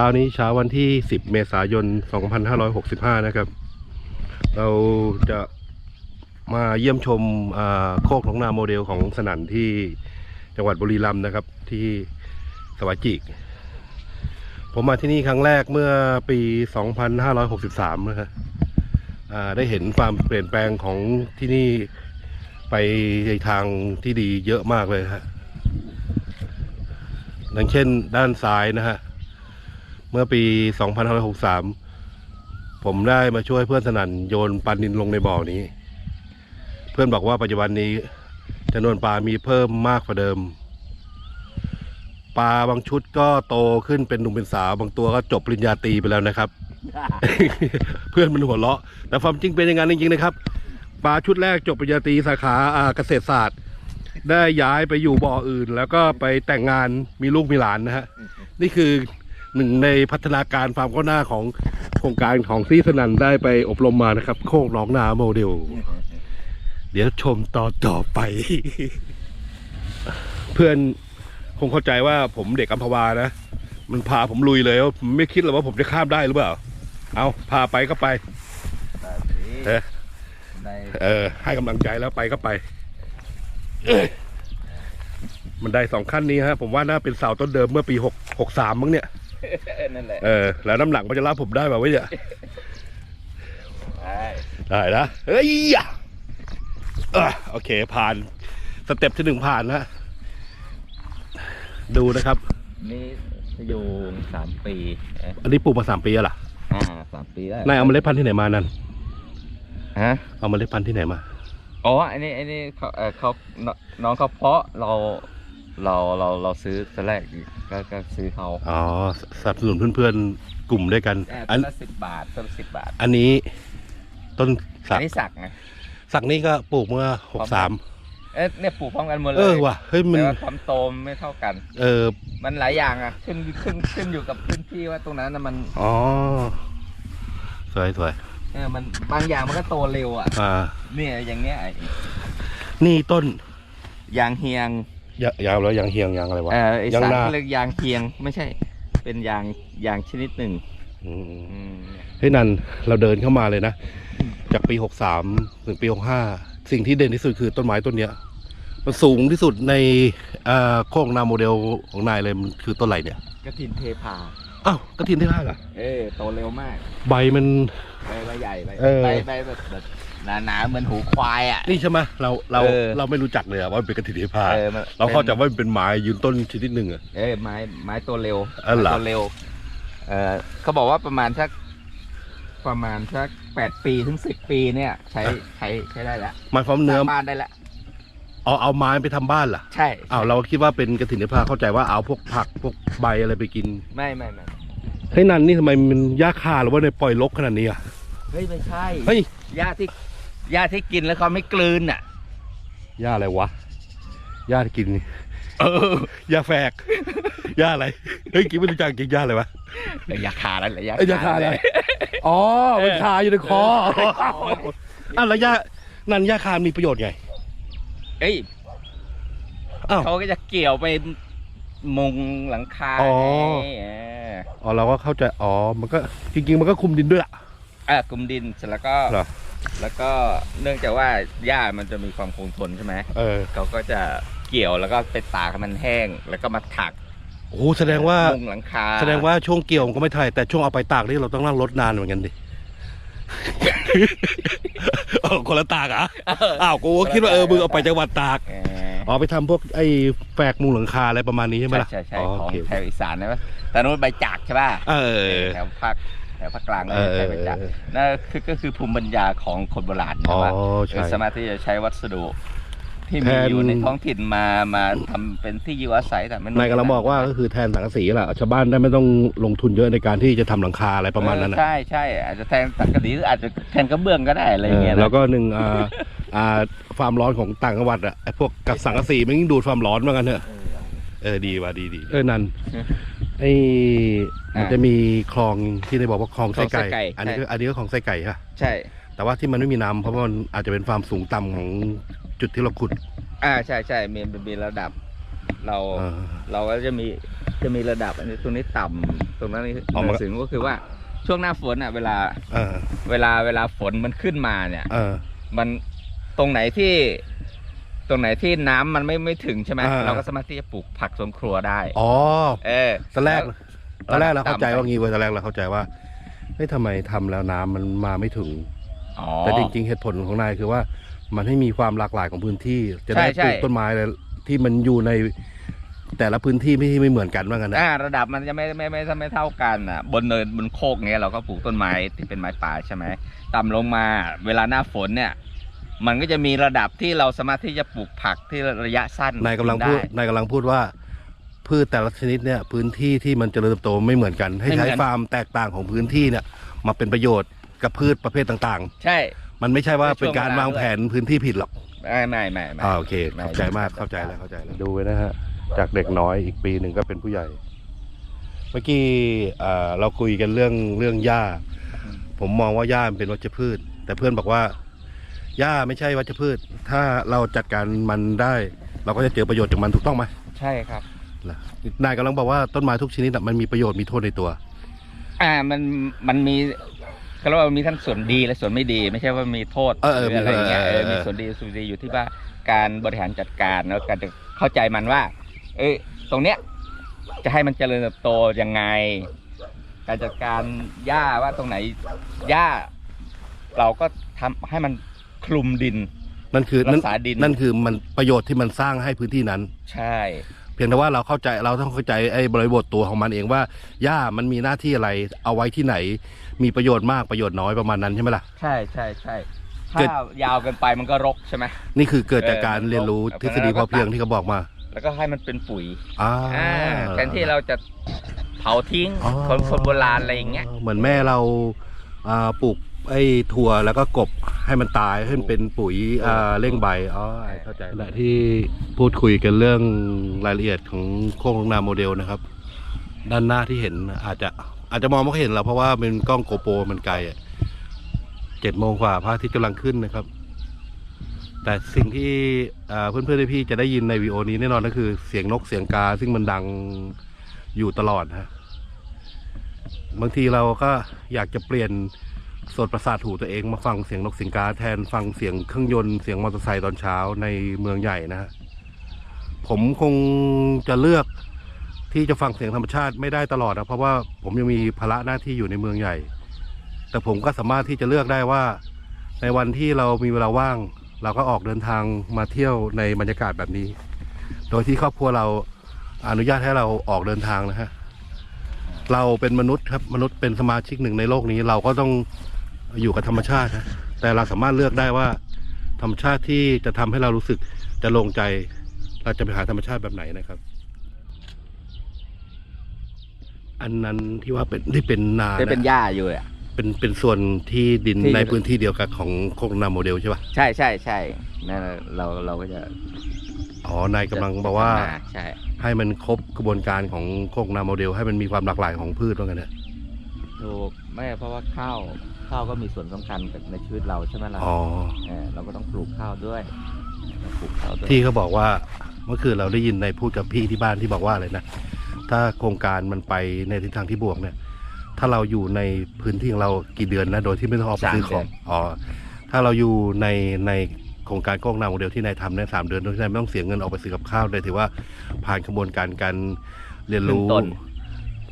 ช้านี้เช้าวันที่ 10 เมษายน 2565 นะครับ เราจะมาเยี่ยมชมโคกหนองนาโมเดลของสนันที่จังหวัดบุรีรัมย์นะครับ ที่สวายจิก ผมมาที่นี่ครั้งแรกเมื่อปี 2563 นะครับได้เห็นความเปลี่ยนแปลงของที่นี่ไปในทางที่ดีเยอะมากเลยฮะอย่างเช่นด้านซ้ายนะฮะ มื่อปี 2563 ผมได้มาช่วยเพื่อนสนั่นโยนปลานินลงในบ่อนี้ เพื่อนบอกว่าปัจจุบันนี้จำนวนปลามีเพิ่มมากกว่าเดิม ปลาบางชุดก็โตขึ้นเป็นหนุ่มเป็นสาวบางตัวก็จบปริญญาตรีไปแล้วนะครับ เพื่อนมันหัวเราะ แต่ความจริงเป็นอย่างนั้นจริงๆนะครับ ปลาชุดแรกจบปริญญาตรีสาขาอ่าเกษตรศาสตร์ได้ย้ายไปอยู่บ่ออื่น แล้วก็ไปแต่งงานมีลูกมีหลานนะฮะนี่คือ หนึ่งในพัฒนาการความก้าวหน้าของโครงการของซีสนันได้ไปอบรมมานะครับ โคกหนองนาโมเดล เดี๋ยวชมต่อต่อไป เพื่อนคงเข้าใจว่าผมเด็กอัมพวานะ มันพาผมลุยเลยว่าผมไม่คิดเลยว่าผมจะข้ามได้หรือเปล่า เอาพาไปก็ไปเออได้เออ ให้กำลังใจแล้วไปก็ไปเอ้ยมันได้สองขั้นนี้ฮะผมว่าน่าเป็นเสาต้นเดิมเมื่อปีหกหกสามมั้งเนี่ย นั่นแหละเออแล้วน้ำหนักมันจะรับผมได้แบบว่าเนี่ยได้ได้นะเฮ้ยอะเออโอเคผ่านสเต็ปที่หนึ่งผ่านนะดูนะครับ นี่จะอยู่สามปีเอ๊ะอันนี้ปลูกมาสามปีแล้วล่ะอ่าสามปีแล้วนายเอาเมล็ดพันธุ์ที่ไหนมานั่นฮะเอาเมล็ดพันธุ์ที่ไหนมาอ๋ออันนี้อันนี้เขาเออเขานน้องเขาเพาะเรา เราเราเราซื้อตอนแรกก็ก็ซื้อเขาอ๋อสนับสนุนเพื่อนๆกลุ่มด้วยกันอ่าอันต้นละสิบบาทต้นละสิบบาท อันนี้ ต้นสัอักนนี้สักไงสักนี่ก็ปลูกเมื่อหกสามเอ๊ะเนี่ยปลูกพร้อมกันหมดเลยเออว่ะเฮ้ยมันแต่ว่าความโตมไม่เท่ากัน เออมันหลายอย่างอะขึ้นขึ้นขึ้นอยู่กับพื้นที่ว่าตรงนั้นน่ะมันอ๋อสวยสวยเออมันบางอย่างมันก็โตเร็วอะ อ่า เนี่ยอย่างเงี้ยไอ้นี่ต้นยางเฮียง ยะยาวแล้วยางเฮียงยางอะไรวะ เออไอ้ยางสารนา เขาเรียกยางเฮียงไม่ใช่ เป็นยางยางชนิดหนึ่งอืมอืมเฮ้ยนันเราเดินเข้ามาเลยนะ จากปีหกสามถึงปีหกห้าสิ่งที่เด่นที่สุดคือต้นไม้ต้นเนี้ย มันสูงที่สุดในเอ่อโคกนาโมเดลของนายเลยมันคือต้นอะไรเนี่ย กระถินเทพา อ้าวกระถินที่ห้าเหรอเออโตเร็วมากใบมัน ใบใบใหญ่ใบเออ ใบใบแบบแบบ หนาๆเหมือนหูควายอะ นี่ใช่ไหมเราเราเออ เราไม่รู้จักเลยอะว่ามันเป็นกระถินที่ห้าเออมันเราเข้าใจว่ามันเป็นไม้ยืนต้นชนิดหนึ่งอะ เออไม้ไม้โตเร็วอ๋อเหรอ ไม้โตเร็ว เออเขาบอกว่าประมาณสักประมาณสักแปดปีถึงสิบปีเนี่ย ใช้ใช้ใช้ได้แล้วหมายความเนื้อสร้างบ้านได้แล้วเอาเอาไม้ไปทำบ้านล่ะใช่ อ้าวเราคิดว่าเป็นกระถินที่ห้าเข้าใจว่าเอาพวกผักพวกใบอะไรไปกินไม่ไม่ไม่เฮ้ยนันนี่ทำไมมันยากคาหรือว่าในปล่อยลกขนาดนี้อะเฮ้ยไม่ใช่เฮ้ย หญ้าที่ หญ้าที่กินแล้วเขาไม่กลืนอะหญ้าอะไรวะหญ้าที่กินนี่เออหญ้าแฝกหญ้าอะไร เฮ้ยกินไม่รู้จักกินหญ้าอะไรวะเออยาคาแล้วแหละยาเอ้ยหญ้าคาอะไรอ๋อมันคาอยู่ในคออะแล้วหญ้านั่นหญ้าคามีประโยชน์ไง เอ้ยอ้าวเขาก็จะเกี่ยวไปมุงหลังคาอ๋อไงเอออ๋อเราก็เข้าใจ อ๋อ มันก็จริง ๆ มันก็คุมดินด้วยล่ะอะกลุ่มดินเสร็จแล้วก็เหรอ แล้วก็เนื่องจากว่าหญ้ามันจะมีความคงทนใช่ไหมเออเขาก็จะเกี่ยวแล้วก็ไปตากให้มันแห้ง แล้วก็มาถักโอ้โหแสดงว่ามุงหลังคาแสดงว่าช่วงเกี่ยวมันก็ไม่เท่าไหร่แต่ช่วงเอาไปตากนี่เราต้องนั่งรถนานเหมือนกันดิ เออคนละตากเหรอะอ้าวกูก็คิดว่าเออมึงเอาไปจังหวัดตากเอออ๋อไปทำพวกไอ้แฝกมุงหลังคาอะไรประมาณนี้ใช่ไหมใช่ล่ะใช่ใช่อ๋อขโอองเคแถวอีสานนะแต่นู้นใบจากใช่ป่ะเออ แถวภาค แถวภาคกลางเออใช้ใบจากนั่นคือก็คือภูมิปัญญาของคนโบราณอ๋อนะว่าใช่เออสามารถที่จะใช้วัสดุที่แทมีนอยู่ในท้องถิ่นมามาทำเป็นที่อยู่อาศัยแต่ไม่นายกำลังบอกว่าก็คือแทนสังกะสีแหละชาวบ้านได้ไม่ต้องลงทุนเยอะในการที่จะทำหลังคาอะไรประมาณนั้นเอนะอใช่ใช่อาจจะแทนสังกะสีหรืออาจจะแทนกระเบื้องก็ได้อะไรอย่างเงี้ยเออนะแล้วก็หนึ่งอ่าอ่าความร้อนของต่างจังหวัดอะไอ้พวกกับสังกะสีมันยิ่งดูดความร้อนเหมือนกันเถอะเออดีว่ะดีดีเออนัน ไอ้มันจะมีคลองที่ได้บอกว่าคลองไส้ไก่ อันนี้ก็อันนี้ก็ของไส้ไก่ฮะใช่ แต่ว่าที่มันไม่มีน้ำเพราะว่ามันอาจจะเป็นความสูงต่ำของจุดที่เราขุด อ่าใช่ใช่มีมีระดับ เราเออ เราก็จะมีจะมีระดับ อันนี้ตรงนี้ต่ำตรงนั้นนี่อ๋อมันสูงก็คือว่าช่วงหน้าฝนอะเวลาเออเวลาเวลาฝนมันขึ้นมาเนี่ย เออ มันตรงไหนที่ ตรงไหนที่น้ำมันไม่ไม่ถึงใช่ไหมอ่า เราก็สามารถที่จะปลูกผักสวนครัวได้ อ๋อเออ ตอนแรกล้วตอนแรกเราเข้าใจต่ำไปว่างี้เว้ยตอนแรกเราเข้าใจว่าเฮ้ยทำไมทำแล้วน้ำมันมาไม่ถึง อ๋อ แต่จริงๆเหตุผลของนายคือว่ามันให้มีความหลากหลายของพื้นที่ จะได้ใช่ปลูกใช่ต้นไม้อะไรที่มันอยู่ในแต่ละพื้นที่ไม่ไม่เหมือนกันว่างั้นนะอ่าระดับมันจะไม่ไม่ไม่ไม่ไม่เท่ากันอะ บนเนินบนโคกเนี้ยเราก็ปลูกต้นไม้ที่เป็นไม้ป่าใช่ไหมต่ำลงมาเวลาหน้าฝนเนี่ย มันก็จะมีระดับที่เราสามารถที่จะปลูกผักที่ระยะสั้นนายกำลังพูดไนายกำลังพูดว่า พืชแต่ละชนิดเนี่ยพื้นที่ที่มันเจริญเติบโตไม่เหมือนกัน ให้ไม่เหมืใช้อนกันฟาร์มแตกต่างของพื้นที่เนี่ยมาเป็นประโยชน์กับพืชประเภทต่างใช่ๆมันไม่ใช่ว่าในช่วงเป็นการเวลาวางด้วยแผนพื้นที่ผิดหรอกไม่ไม่ไม่ไม่อ่าโอเคไม่เข้าใจมากเข้าใจแล้วเข้าใจแล้วดูไว้นะฮะจากเด็กน้อยอีกปีหนึ่งก็เป็นผู้ใหญ่ เมื่อกี้อ่าเราคุยกันเรื่องเรื่องหญ้า ผมมองว่าหญ้ามันเป็นวัชพืช แต่เพื่อนบอกว่า หญ้าไม่ใช่วัชพืช ถ้าเราจัดการมันได้ เราก็จะเจอประโยชน์จากมันถูกต้องไหมใช่ครับล่ะนายกำลังบอกว่าต้นไม้ทุกชนิดอะมันมีประโยชน์มีโทษในตัว อ่ามันมันมีก็เรียกว่ามีทั้งส่วนดีและส่วนไม่ดี ไม่ใช่ว่ามีโทษเออเออหรืออะไรอย่างเงี้ยเออเอเอออ มีส่วนดีส่วนดีอยู่ที่ว่าการบริหารจัดการแล้วการจะเข้าใจมันว่า เอ้ยตรงเนี้ยจะให้มันเจริญเติบโตยังไง การจัดการหญ้าว่าตรงไหนหญ้า เราก็ทำให้มัน คลุมดิน นั่นคือรันั่กนษาดิน นั่นคือมันประโยชน์ที่มันสร้างให้พื้นที่นั้น ใช่ เพียงแต่ว่าเราเข้าใจเราต้องเข้าใจไอ้บริบทตัวของมันเองว่าหญ้ามันมีหน้าที่อะไร เอาไว้ที่ไหน มีประโยชน์มากประโยชน์น้อยประมาณนั้นใช่ไหมล่ะ ใช่ใช่ใช่เกิถ้าดยาวเกินไปมันก็รกใช่ไหมนี่คือเกิดจากเออการเรียนรู้เออทฤษฎีพอเพียงที่เขาบอกมา แล้วก็ให้มันเป็นปุ๋ยอ่าอ่าแทนที่เราจะเผาทิ้งอ๋อคนคนโบราณอะไรอย่างเงี้ยเหมือนแม่เราอ่าปลูก ไอ้ถั่วแล้วก็กบให้มันตายให้มันเป็นปุ๋ยอ่าเร่งใบอ๋อเข้าใจและที่พูดคุยกันเรื่องรายละเอียดของโครงนาโมเดลนะครับ ด้านหน้าที่เห็นอาจจะอาจจะมองไม่ค่อยเห็นเราเพราะว่าเป็นกล้องโกโปรมันไกลอะเจ็ดโมงกว่าพระอาทิตย์กำลังขึ้นนะครับ แต่สิ่งที่อ่าเพื่อนๆพี่ๆจะได้ยินในวีดีโอนี้แน่นอนก็คือเสียงนกเสียงกา ซึ่งมันดังอยู่ตลอดฮะบางทีเราก็อยากจะเปลี่ยน โสดประสาทหูตัวเองมาฟังเสียงนกสียงกาแทนฟังเสียงเครื่องยนต์เสียงมอเตอร์ไซค์ตอนเช้าในเมืองใหญ่นะฮะผมคงจะเลือกที่จะฟังเสียงธรรมชาติไม่ได้ตลอดนะเพราะว่าผมยังมีภาระหน้าที่อยู่ในเมืองใหญ่ แต่ผมก็สามารถที่จะเลือกได้ว่า ในวันที่เรามีเวลาว่าง เราก็ออกเดินทางมาเที่ยวในบรรยากาศแบบนี้ โดยที่ครอบครัวเราอนุญาตให้เราออกเดินทางนะฮะเราเป็นมนุษย์ครับมนุษย์เป็นสมาชิกหนึ่งในโลกนี้ เราก็ต้อง อยู่กับธรรมชาตินะแต่เราสามารถเลือกได้ว่า ธรรมชาติที่จะทำให้เรารู้สึกจะลงใจ เราจะไปหาธรรมชาติแบบไหนนะครับ อันนั้นที่ว่าเป็นที่เป็นนาจะเป็นนะหญ้าอยู่อะเป็นเป็นส่วนที่ดินที่ในพื้นที่เดียวกับของโคกนาโมเดลใช่ปะใช่ใช่ใช่นั่นเราเราก็จะอ๋อนายกำลังบอกว่าใช่ให้มันครบกระบวนการของโคกนาโมเดล ให้มันมีความหลากหลายของพืชว่ากันนะถูกไม่เพราะว่าข้าว ข้าวก็มีส่วนสำคัญกับในชีวิตเราใช่ไหมล่ะอ๋อเออเราก็ต้องปลูกข้าวด้วยต้องปลูกข้าวด้วยที่เขาบอกว่าเมื่อคืนเราได้ยินในพูดกับพี่ที่บ้านที่บอกว่าอะไรนะถ้าโครงการมันไปในทิศทางที่บวกเนี่ย ถ้าเราอยู่ในพื้นที่ของเรากี่เดือนนะโดยที่ไม่ต้องออกไปซื้อของอ๋อถ้าเราอยู่ในในโครงการโคกนาโมเดลที่นายทำเนี่ยสามเดือนโดยที่นายไม่ต้องเสียเงินออกไปซื้อกับข้าวเลยถือว่าผ่านกระบวนการการเรียนรู้พึ่งตน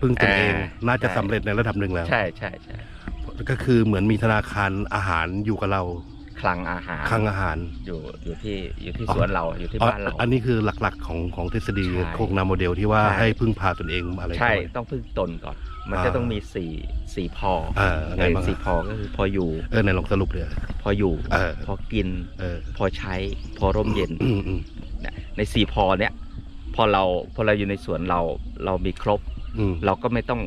พึ่งตนเองอ่าน่าจะใช่สำเร็จในระดับหนึ่งแล้ว ใช่ใช่ใช่ ก็คือเหมือนมีธนาคารอาหารอยู่กับเราคลังอาหารคลังอาหารอยู่อยู่ที่อยู่ที่อ๋อสวนเราอยู่ที่อ๋อบ้านเราอันนี้คือหลักๆของของทฤษฎีใช่โคกนาโมเดลที่ว่าใช่ให้พึ่งพาตนเองอะไรใช่ประมาณต้องพึ่งตนก่อน มันอ่าจะต้องมีสี่สี่พอเออไงเออบ้างสี่อะพอก็คือพออยู่เออในลองสรุปเลยพออยู่เออพอกินเออพอใช้พอร่มเย็นอืมอืมเนี่ยในสี่พอเนี้ยพอเราพอเราอยู่ในสวนเราเรามีครบอืมเราก็ไม่ต้อง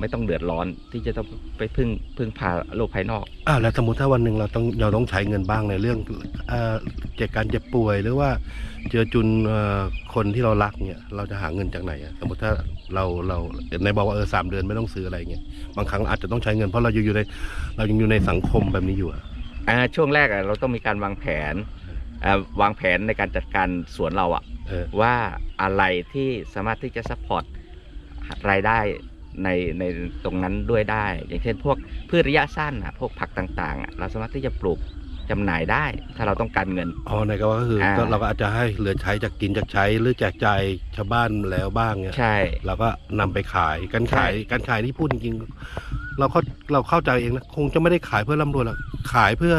ไม่ต้องเดือดร้อนที่จะต้องไปพึ่งพึ่งพาโลกภายนอกอ่าแล้วสมมติถ้าวันหนึ่งเราต้องเราต้องใช้เงินบ้างในเรื่องเอ่อเจ็บการเจ็บป่วยหรือว่าเจอจุนเอ่อคนที่เรารักเนี่ย เราจะหาเงินจากไหนอะสมมติถ้าเราเราในบอกว่าเออสามเดือนไม่ต้องซื้ออะไรเงี้ยบางครั้งอาจจะต้องใช้เงินเพราะเราอยู่อยู่ในเรายังอยู่ในสังคมแบบนี้อยู่อะอ่าช่วงแรกอะเราต้องมีการวางแผนอ่าวางแผนในการจัดการสวนเราอะเออว่าอะไรที่สามารถที่จะซัพพอร์ตรายได้ ในในตรงนั้นด้วยได้ อย่างเช่นพวกพืชระยะสั้นอะพวกผักต่างๆอะเราสามารถที่จะปลูกจำหน่ายได้ถ้าเราต้องการเงิน อ๋อในก็ว่าก็คืออ่าก็เราก็อาจจะให้เหลือใช้จากกินจากใช้หรือแจกจ่ายชาวบ้านแล้วบ้างเนี่ยใช่ เราก็นำไปขายการขายใช่การขายที่พูดจริงๆเราเข้าเราเข้าใจเองนะคงจะไม่ได้ขายเพื่อร่ำรวยหรอกขายเพื่อ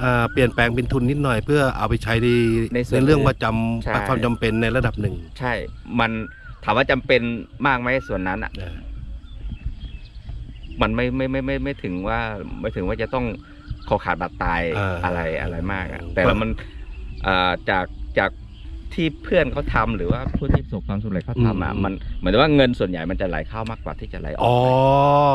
เอ่อเปลี่ยนแปลงเป็นทุนนิดหน่อย เพื่อเอาไปใช้ในในส่วนเรื่องประจใช่ำความจำเป็นในระดับหนึ่งใช่ มันถามว่าจำเป็นมากไหมส่วนนั้นอะ เออ มันไม่ไม่ไม่ไม่ไม่ถึงว่าไม่ถึงว่าจะต้องคอขาดบาดตายอ่าอะไรอะไรมากอะอืมแต่ละมันอ่าจากจากที่เพื่อนเขาทำหรือว่าผู้ที่ประสบความสำเร็จเขาทำอะอืม มันเหมือนว่าเงินส่วนใหญ่มันจะไหลเข้ามากกว่าที่จะไหลออ๋ออ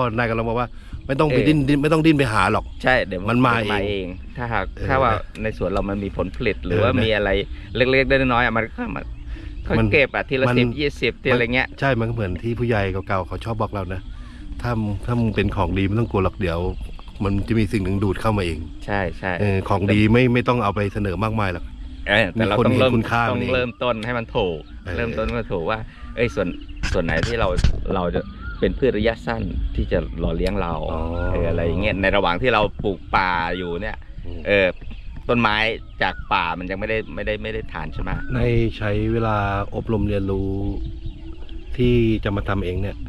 ก นายกำลังบอกว่า ไม่ต้องไปเออ ดิ้นดิ้นไม่ต้องดิ้นไปหาหรอก ใช่เดี๋ยวมันมาดี๋ยวเองเอง ถ้าหากเออถ้าว่าในสวนเรามันมีผลผลิตหรือเออว่านะมีอะไรเล็กๆได้น้อยๆอะมันก็มันเขามันเก็บอะทีละมัน สิบยี่สิบทีอะไรเงี้ย ใช่มันก็เหมือนที่ผู้ใหญ่เก่าๆเขาชอบบอกเรานะ ถ้าถ้ามึงเป็นของดีไม่ต้องกลัวหรอกเดี๋ยว มันจะมีสิ่งหนึ่งดูดเข้ามาเองใช่ใช่เออของดีไม่ไม่ต้องเอาไปเสนอมากมายหรอกเออแต่เรามีคนต้องเห็นเริ่มคุณค่าต้มัอนงเองเริ่มต้นให้มันถูกเออเริ่มต้นให้มันถูกว่า เอ้ยส่วนส่วนไหนที่เราเราจะเป็นพืชระยะสั้นที่จะหล่อเลี้ยงเราอ๋อเอออะไรอย่างเงี้ยในระหว่างที่เราปลูกป่าอยู่เนี่ยมเออต้นไม้จากป่ามันยังไม่ได้ไม่ได้ไม่ได้ทานใช่ไหมในใช้เวลาอบรมเรียนรู้ที่จะมาทำเองเนี่ยใ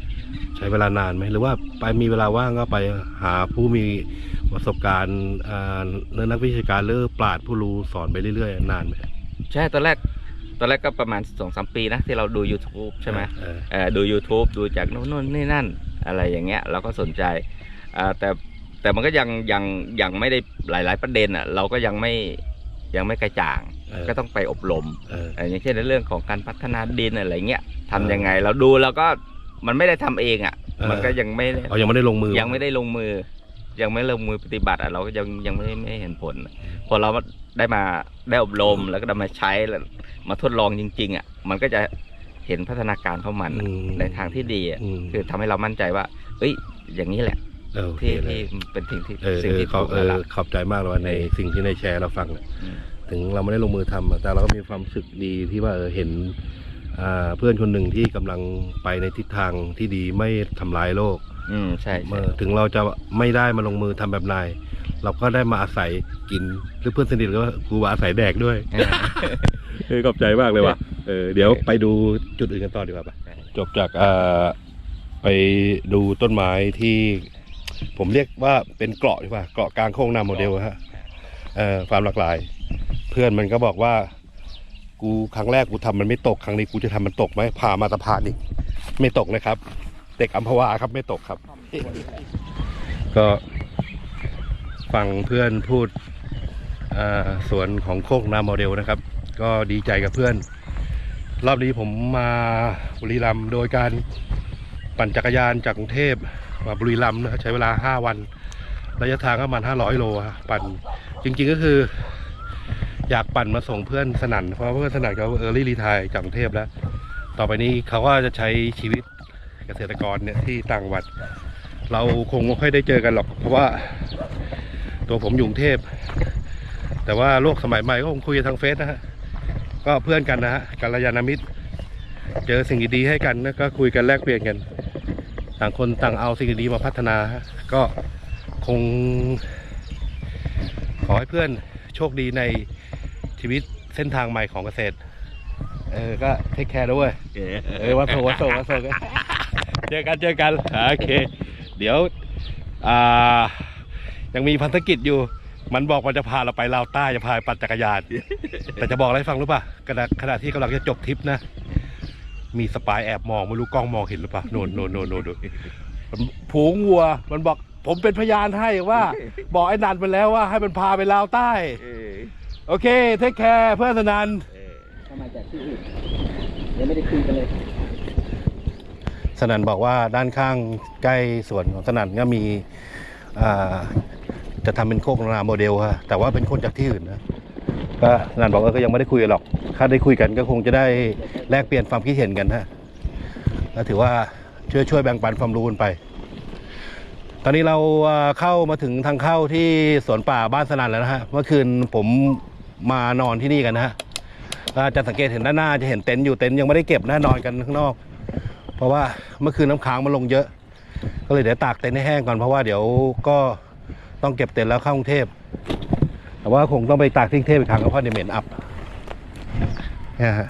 ช้เวลานานไหมหรือว่าไปมีเวลาว่างก็ไปหาผู้มีประสบการณ์อ่าเรื่องนักวิชาการหรือปราดผู้รู้สอนไปเรื่อยๆ นานไหมใช่ตอนแรกตอนแรกก็ประมาณสองสามปีนะ ที่เราดู YouTube ใช่ไหมเออเออดู YouTube ดูจากโน่นโน่นนี่นั่น อะไรอย่างเงี้ยเราก็สนใจอ่าแต่แต่มันก็ยังยังยังไม่ได้หลาย ๆ ประเด็นอะเราก็ยังไม่ยังไม่กระจ่างเออก็ต้องไปอบรมเออเอ่ออย่างเช่นในเรื่องของการพัฒนาดินอะไรเงี้ยเออทำยังไงเราดูแล้วก็ มันไม่ได้ทำเองอะเออมันก็ยังไม่ได้เอายังไม่ได้ลงมือยังไม่ได้ลงมือ ยังไม่ลงมือปฏิบัติอะเราก็ยังยังไม่ไม่เห็นผล พอเราได้มาได้อบรมแล้วก็ได้มาใช้แล้วมาทดลองจริง ๆ อะ มันก็จะเห็นพัฒนาการของมันอืมในทางที่ดีอะอืมคือทำให้เรามั่นใจว่า เอ้ย อย่างนี้แหละ เออโอเคที่เลยที่เป็นสิ่งที่เออสิ่งเออที่ขอบถูกเอแล้วอล่ะ ขอบใจมากเลยว่าในสิ่งที่ในแชร์เราฟังเนี่ยมถึงเราไม่ได้ลงมือทำอะแต่เราก็มีความรู้สึกดีที่ว่าเออเห็นอ่า เพื่อนคนหนึ่งที่กำลังไปในทิศทางที่ดีไม่ทำร้ายโลก อืมใช่เมื่ใช่อถึงเราจะไม่ได้มาลงมือทำแบบนาย เราก็ได้มาอาศัยกินหรือเพื่อนสนิทก็กูมาอาศัยแดกด้วยเออเออขอบใจมากเลยว่ะเออเดี๋ยวไปดูจุดอื่นกันต่อดีกว่าปะจบจากอ่าไปดูต้นไม้ที่ ผมเรียกว่าเป็นเกราะดีกว่าเกราะกลางโค้งนาโมเดลฮะเอ่อความหลากหลาย เพื่อนมันก็บอกว่า กูครั้งแรกกูทำมันไม่ตกครั้งนี้กูจะทำมันตกไหมพามาสะพานอีกไม่ตกนะครับ เด็กอัมพวาครับไม่ตกครับ ก็ฟังเพื่อนพูดสวนของโคกนาโมเดลนะครับ ก็ดีใจกับเพื่อน รอบนี้ผมมาบุรีรัมย์โดยการปั่นจักรยานจากกรุงเทพมาบุรีรัมย์นะใช้เวลา 5 วัน ระยะทางก็ประมาณ500 โลปั่นจริง ๆ ก็คือ อยากปั่นมาส่งเพื่อนสนั่นเพราะเพื่อนสนั่นเขาเออร์ลี่รีทายจากกรุงเทพแล้ว ต่อไปนี้เขาก็จะใช้ชีวิตเกษตรกรเนี่ยที่ต่างวัด เราคงไม่ค่อยได้เจอกันหรอก เพราะว่าตัวผมอยู่กรุงเทพ แต่ว่าโลกสมัยใหม่ก็คงคุยทางเฟซนะฮะก็เพื่อนกันนะฮะกัลยาณมิตร เจอสิ่งดีๆให้กันก็คุยกันแลกเปลี่ยนกัน ต่างคนต่างเอาสิ่งดีๆมาพัฒนาก็คง ขอให้เพื่อนโชคดีใน ชีวิตเส้นทางใหม่ของเกษตร เออ ก็เทคแคร์ด้วยเออวันโศกวันโศกวันโศกเจอกันเจอกันอ่าโอเค เดี๋ยวอ่ายังมีพันธกิจอยู่ มันบอกมันจะพาเราไปลาวใต้จะพาไปปั่นจักรยาน แต่จะบอกอะไรให้ฟังรู้ป่ะขณะขณะที่กำลังจะจบทริปนะ มีสปายแอบมองไม่รู้กล้องมองเห็นหรือเปล่าโน่นโน่นโน่นโน่นดูมันผูงวัวมันบอกผมเป็นพยานให้ว่า บอกไอ้นันไปแล้วว่าให้มันพาไปลาวใต้เออ โอเค เทคแคร์เพื่อนสนันเออเข้ามาจากที่อื่นยังไม่ได้คุยกันเลย สนันบอกว่าด้านข้างใกล้สวนของสนันก็มีอ่าจะทำเป็นโคกนาโมเดลฮะแต่ว่าเป็นคนจากที่อื่นนะก็สนันบอกว่าก็ยังไม่ได้คุยกันหรอก ถ้าได้คุยกันก็คงจะได้แลกเปลี่ยนความคิดเห็นกันฮะก็ถือว่าช่วยช่วยแบ่งปันความรู้กันไป ตอนนี้เราอ่าเข้ามาถึงทางเข้าที่สวนป่าบ้านสนันแล้วนะฮะ เมื่อคืนผม มานอนที่นี่กันนะฮะจะสังเกตเห็นด้านหน้าจะเห็นเต็นท์อยู่เต็นท์ยังไม่ได้เก็บนะนอนกันข้างนอก เพราะว่าเมื่อคืนน้ำค้างมันลงเยอะ ก็เลยเดี๋ยวตากเต็นท์ให้แห้งก่อนเพราะว่าเดี๋ยวก็ต้องเก็บเต็นท์แล้วเข้ากรุงเทพแต่ว่าคงต้องไปตากที่กรุงเทพอีกครั้งเพราะเดี๋ยวเหม็นอับเนี่ยฮะ